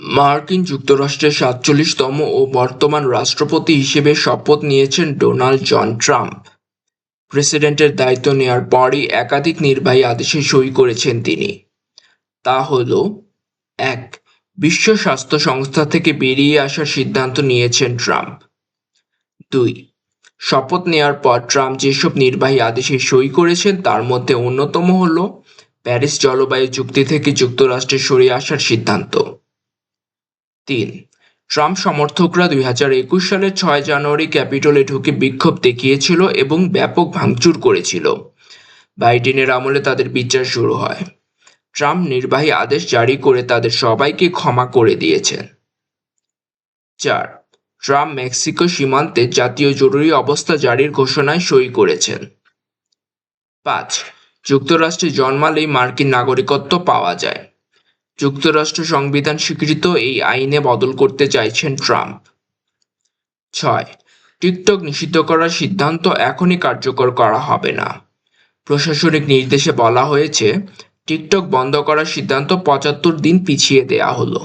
মার্কিন যুক্তরাষ্ট্রের সাতচল্লিশতম ও বর্তমান রাষ্ট্রপতি হিসেবে শপথ নিয়েছেন ডোনাল্ড জন ট্রাম্প। প্রেসিডেন্টের দায়িত্ব নেওয়ার পরই একাধিক নির্বাহী আদেশে সই করেছেন তিনি। তা হল, এক, বিশ্ব স্বাস্থ্য সংস্থা থেকে বেরিয়ে আসার সিদ্ধান্ত নিয়েছেন ট্রাম্প। দুই, শপথ নেওয়ার পর ট্রাম্প যেসব নির্বাহী আদেশে সই করেছেন, তার মধ্যে অন্যতম হল প্যারিস জলবায়ু চুক্তি থেকে যুক্তরাষ্ট্রে সরে আসার সিদ্ধান্ত। তিন। ট্রাম্প সমর্থকরা দুই হাজার একুশ সালের ছয় জানুয়ারি ক্যাপিটলে ঢুকে বিক্ষোভ দেখিয়েছিল এবং ব্যাপক ভাঙচুর করেছিল। বাইডেনের আমলে তাদের বিচার শুরু হয়। ট্রাম্প নির্বাহী আদেশ জারি করে তাদের সবাইকে ক্ষমা করে দিয়েছেন। চার, ট্রাম্প মেক্সিকো সীমান্তে জাতীয় জরুরি অবস্থা জারির ঘোষণায় সই করেছেন। পাঁচ, যুক্তরাষ্ট্রে জন্মালেই মার্কিন নাগরিকত্ব পাওয়া যায়। যুক্তরাষ্ট্র সংবিধান স্বীকৃত এই আইনে বদল করতে চাইছেন ট্রাম্প। ছয়, টিকটক নিষিদ্ধ করার সিদ্ধান্ত এখনই কার্যকর করা হবে না। প্রশাসনিক নির্দেশে বলা হয়েছে, টিকটক বন্ধ করার সিদ্ধান্ত পঁচাত্তর দিন পিছিয়ে দেয়া হলো।